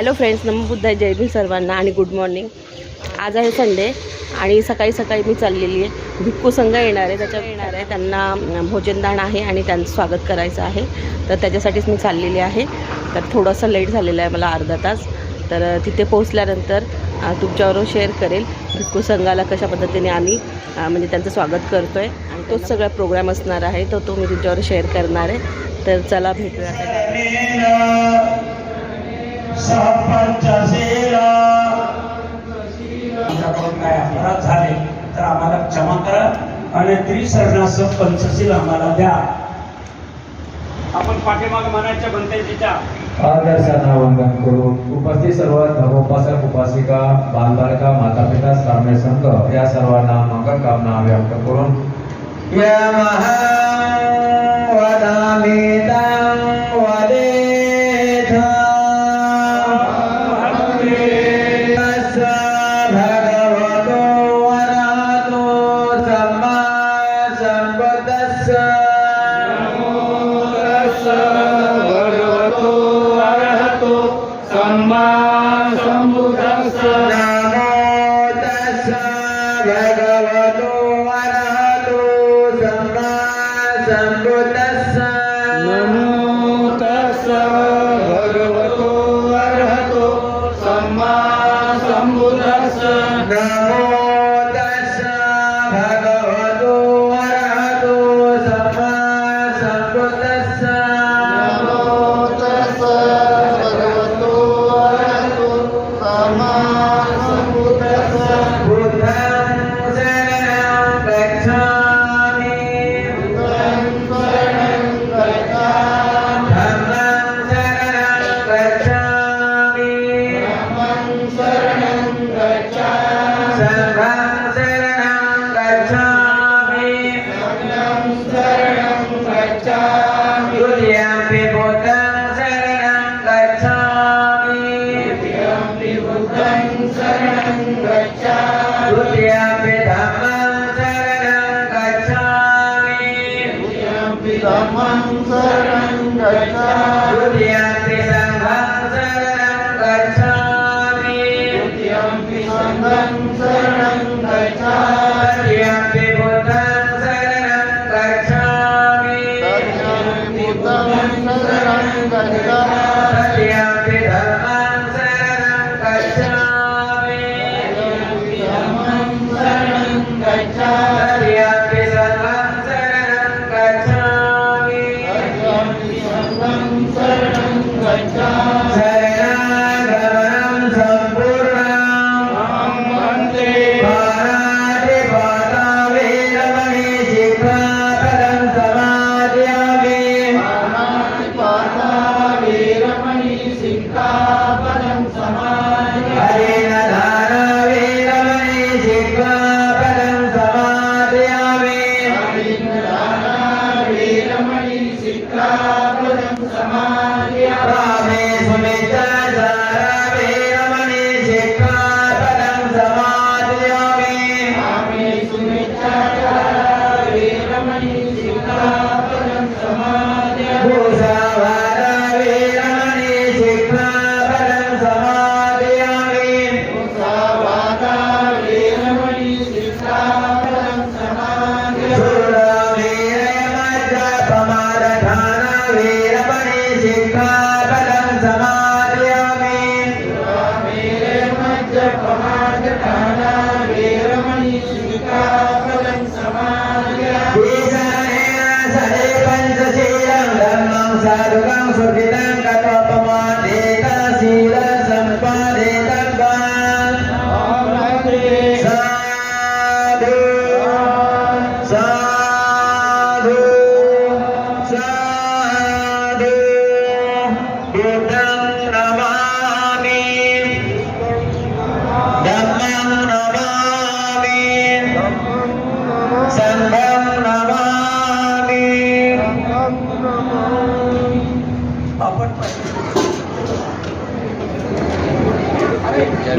Hello friends नमबुद्धा जय भीम सर्वांना आणि गुड मॉर्निंग. आज आहे संडे आणि सकाळी सकाळी मी चाललेली आहे. भिक्खू संघ येणार आहे त्याच्या येणार आहे त्यांना भोजनदान आहे आणि त्यांचं स्वागत करायचं आहे. तर त्याच्यासाठीच मी चाललेली आहे. तर थोडंसं लेट झालेलं आहे मला अर्धा तास. तर तिथे पोहोचल्यानंतर तुमच्याबरोबर शेअर करेल भिक्खू संघाला कशा पद्धतीने आम्ही म्हणजे त्यांचं स्वागत करतो आहे आणि तोच सगळा प्रोग्राम असणार आहे तो तो मी तुमच्यावर शेअर करणार आहे. तर चला भेटूया. आमच्याकडून काय अपराध झाले तर आम्हाला क्षमा करा आणि त्रिसरणाचं पंचशील आम्हाला द्या. आपण पाठीमाग म्हणायच्या बनतेजीच्या आदर्शांना वंदन करू उपस्थित सर्व धर्मोपासक उपासिका बालबालिका माता पिता साम्य संघ या सर्वांना मंगल कामना व्यक्त करून. भगवतो शरणं गच्छामि হলে তার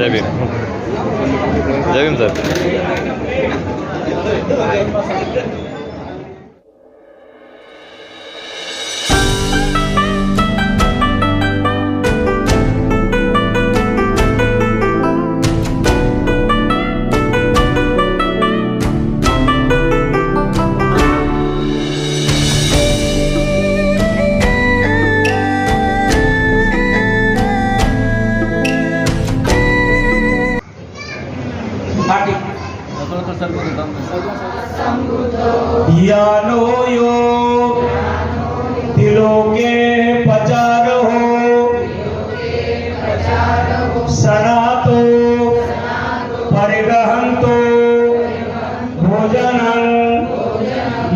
Давим. Давим, да. यानो यो तिलोके पचार हो सनातो। परिगहंतो भोजनं।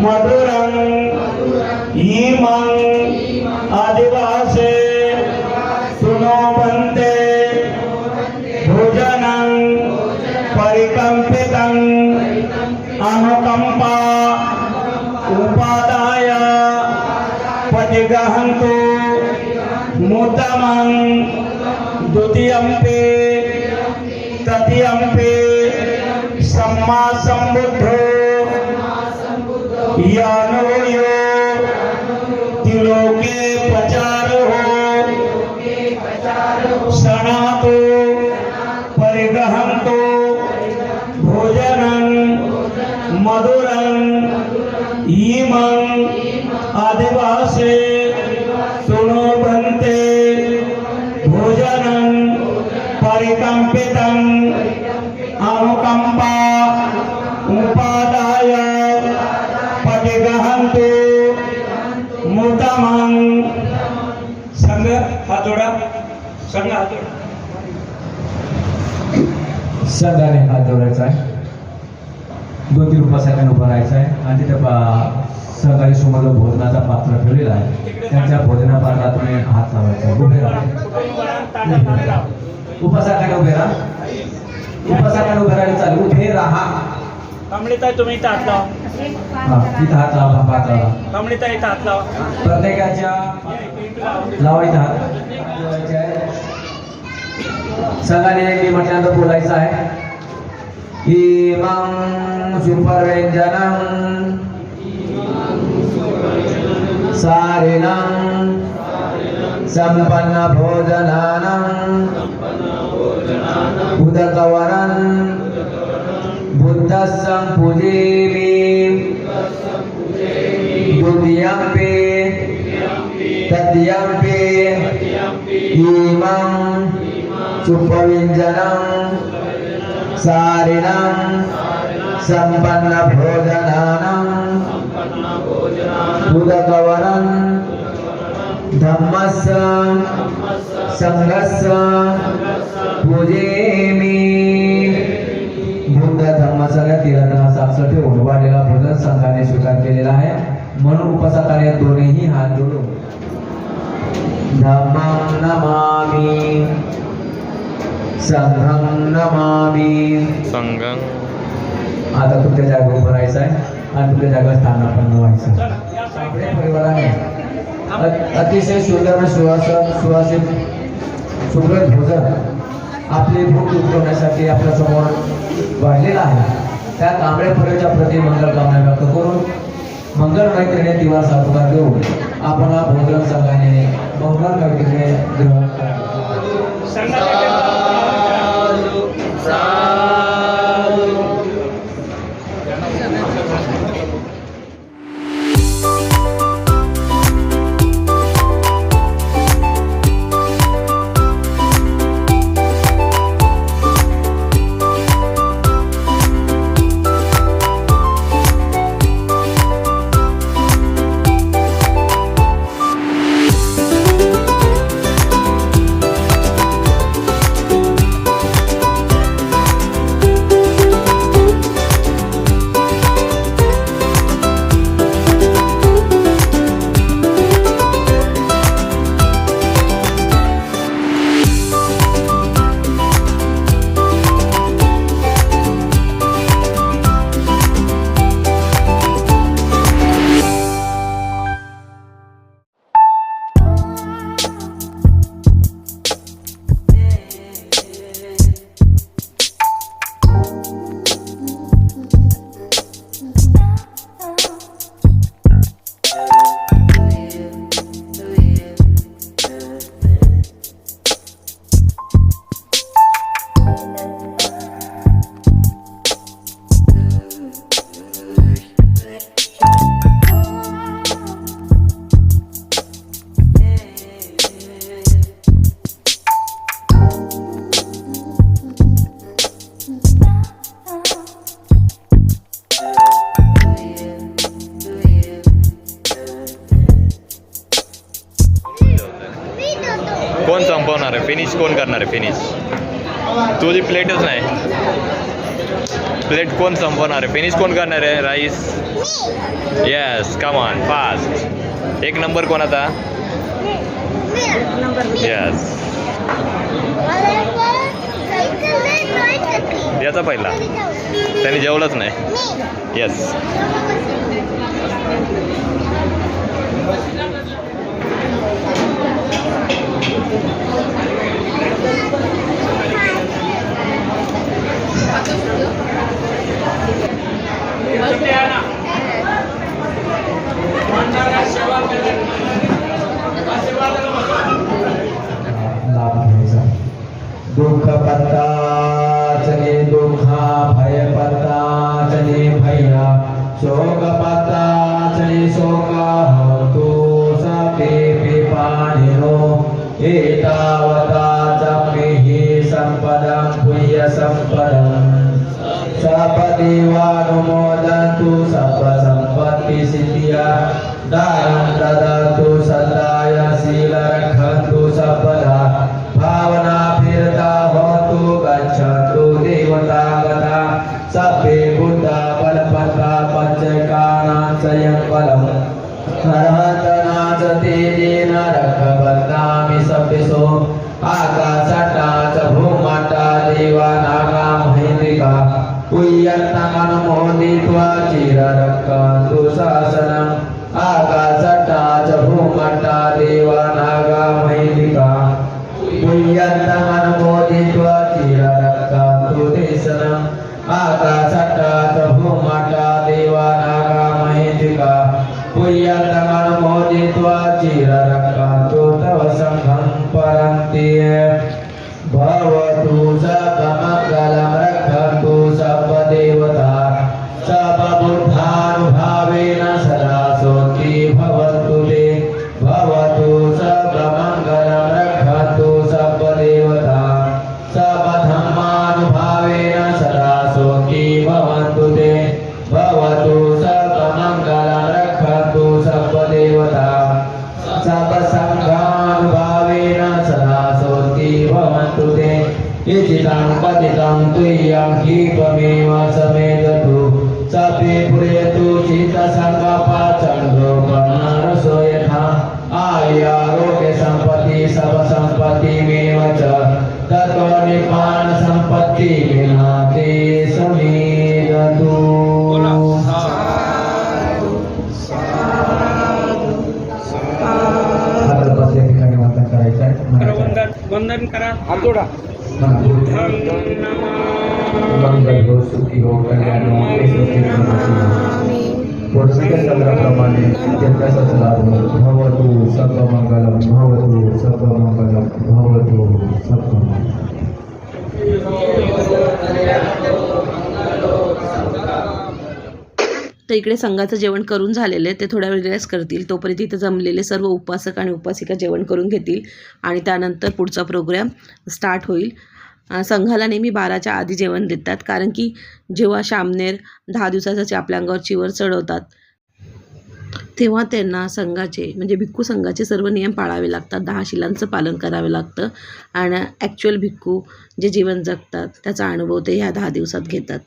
मधुरं। इमं आदिवासे। सुनो बन्ते भोजनं। परिकम्पितं। अनुकम्पा। उपादाय पतिगहन्तु मुतमं द्वितीयम्पे तृतीयम्पे सम्मा सम्बुद्धो यानो यो तिलोके पचारो सनातो परिगहन्तो भोजनं मधुरं इमं आदिवासे सुणोभन्ते भोजनं परिकम्पितम् अनुकम्पा उपादाय पटिगहन्तु मुतमं संघ हातोडा संघ हातोडा। संघाने हात जोडायचा आहे. दोन तीन उपासकांना उभं राहायचं आहे. आणि तिथे सहकारी समोर भोजनाचा पात्र ठेवलेला आहे. त्यांच्या भोजना पात्रात तुम्ही हात लावायचा. उभे राहा. उपासकाने उभे राहा. उपासकाने उभे राहायला चालेल उभे राहा. कमळीताई तुम्ही इथं हात लावा. इथं हात लावा हात लावा कमळीताई इथं हात लावा. प्रत्येकाच्या लावायचा हात. मी म्हटल्यानंतर बोलायचं आहे. इमं सुपर्व्यंजनं सारिणं संपन्न भोजनानं उदकवरं बुद्धस्सं पूजेमि द्वितीयम्पे तद्यम्पे इमं सुपविञ्जनं सारिणं सम्पन्नभोजनानं उदकवरं धम्मस्य सङ्घस्य पूजेमि बुद्ध धम्म सगळ्या तिरंगा साक्ष ठेवून वाढलेला भोजन संघाने स्वीकार केलेला आहे. म्हणून उपसकाने दोन्ही हात जोडून. धम्मं नमामि। संघं नमामि। संगम आता तुमच्या जागेवर उभं राहायचं आहे. आणि तुमच्या जागेवर स्थानापन्न व्हायचं आहे. आपल्या परिवाराने. अतिशय सुंदर सुवास सुवासन सुवासित सुगंध भोजन आपली भूक उठवण्यासाठी आपल्यासमोर वाढलेला आहे. त्या तांबड्या परिवाराच्या प्रति मंगल कामना व्यक्त करून मंगल मैत्रीने दिवा साधुकार देऊन आपण हा भोजन संघाने मंगल मैत्रीने ग्रहण करायचं फिनिश कोण करणार आहे race yes come on fast एक नंबर कोण आता? येस याचा पहिला. त्याने जेवलंच नाही. येस दुःख पत्ता चले दुःखा भय पत्ता चले भैया शोक पत्ता सभे बुद्धा बलपता पञ्चकानां स्वयं बलम्। नरहतनाच पुय्यन्तमनुमोदित्वा चिररक्षन्तु तव सङ्घं परन्ति इचितं पतितं तुय्यं हीपमेव समेदतु सपे पुरेतु चित्तसङ्गपाचण्डो कर्णरसो यथा आयारोग्यसम्पत्ति सर्वसम्पत्तिमेव च ततो निपानसम्पत्ति विना ते समेदतु आता प्रत्येक ठिकाणी वंदन करायचं आहे वंदन वंदन करा मंगल हो सुखी हो कल्याण हो यशस्वी चंद्राप्रमाणे लाभ हो. भवतु सर्वमंगलम भवतु सर्वमंगलम भवतु सर्वमंगलम तर इकडे संघाचं जेवण करून झालेलं आहे. ते थोड्या वेळ रिलॅक्स करतील. तोपर्यंत इथं जमलेले सर्व उपासक आणि उपासिका जेवण करून घेतील. आणि त्यानंतर पुढचा प्रोग्राम स्टार्ट होईल. संघाला नेहमी बाराच्या आधी जेवण देतात. कारण की जेव्हा शामनेर दहा दिवसासाठी आपल्या अंगावर चिवर चढवतात तेव्हा त्यांना संघाचे म्हणजे भिक्खू संघाचे सर्व नियम पाळावे लागतात. दहा शिलांचं पालन करावे लागतं. आणि ॲक्च्युअल भिक्खू जे जीवन जगतात त्याचा अनुभव ते ह्या दहा दिवसात घेतात.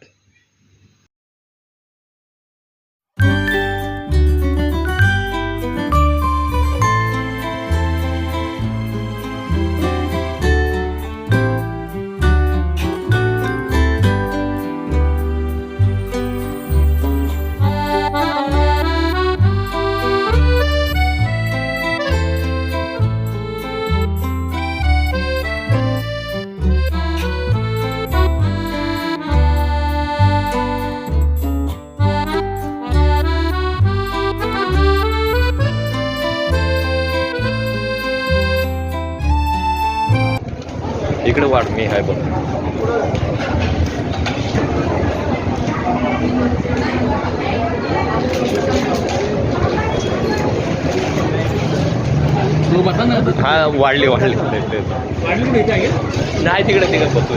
वाढ मी हाय बघ. हा वाढले वाढली. नाही तिकडे तिकडे बघतो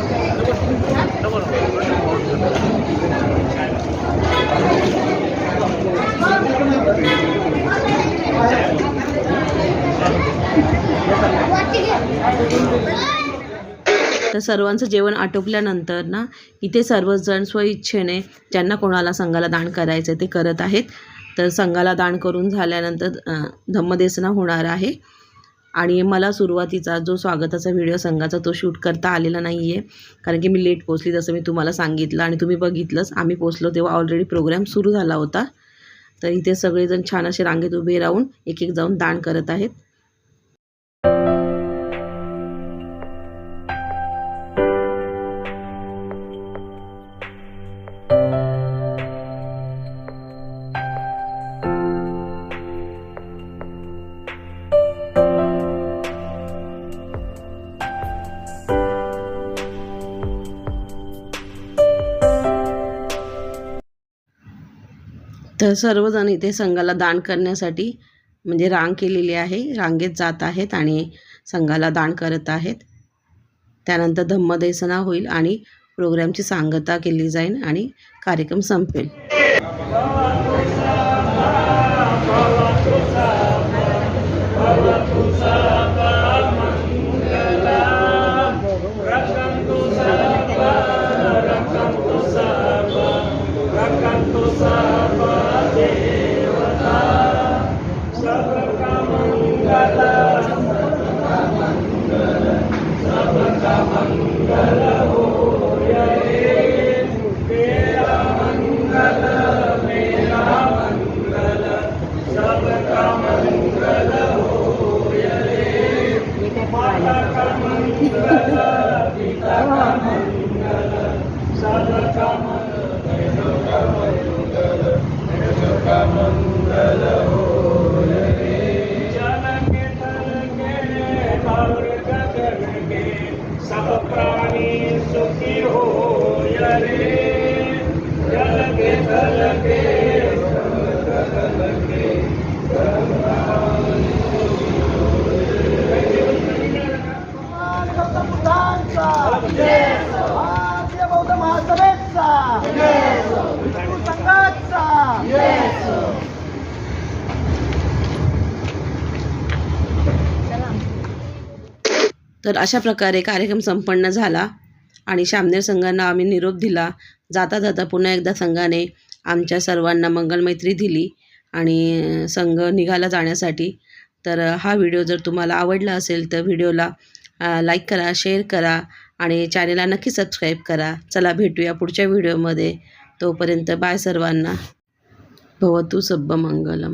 तर सर्वांचं जेवण आटोपल्यानंतर ना इथे सर्वजण स्वइच्छेने ज्यांना कोणाला संघाला दान करायचं ते करत आहेत. तर संघाला दान करून झाल्यानंतर धम्मदेसना होणार आहे. आणि मला सुरुवातीचा जो स्वागताचा व्हिडिओ संघाचा तो शूट करता आलेला नाही आहे कारण की मी लेट पोचली जसं मी तुम्हाला सांगितलं आणि तुम्ही बघितलंच. आम्ही पोचलो तेव्हा ऑलरेडी प्रोग्राम सुरू झाला होता. तर इथे सगळेजण छान असे रांगेत उभे राहून एक एक जाऊन दान करत आहेत. तर सर्वजण इथे संघाला दान करण्यासाठी म्हणजे रांग केलेली आहे. रांगेत जात आहेत आणि संघाला दान करत आहेत. त्यानंतर धम्मदेसना होईल आणि प्रोग्रामची सांगता केली जाईल आणि कार्यक्रम संपेल. सब महासभेचा संघाचा तर अशा प्रकारे कार्यक्रम संपन्न झाला आणि शामनेर संघांना आम्ही निरोप दिला. जाता जाता पुन्हा एकदा संघाने आमच्या सर्वांना मंगलमैत्री दिली आणि संघ निघाला जाण्यासाठी. तर हा व्हिडिओ जर तुम्हाला आवडला असेल तर व्हिडिओला लाईक करा शेअर करा आणि चॅनेलला नक्की सबस्क्राईब करा. चला भेटूया पुढच्या व्हिडिओमध्ये तोपर्यंत बाय सर्वांना. भवतु सब्ब मंगलम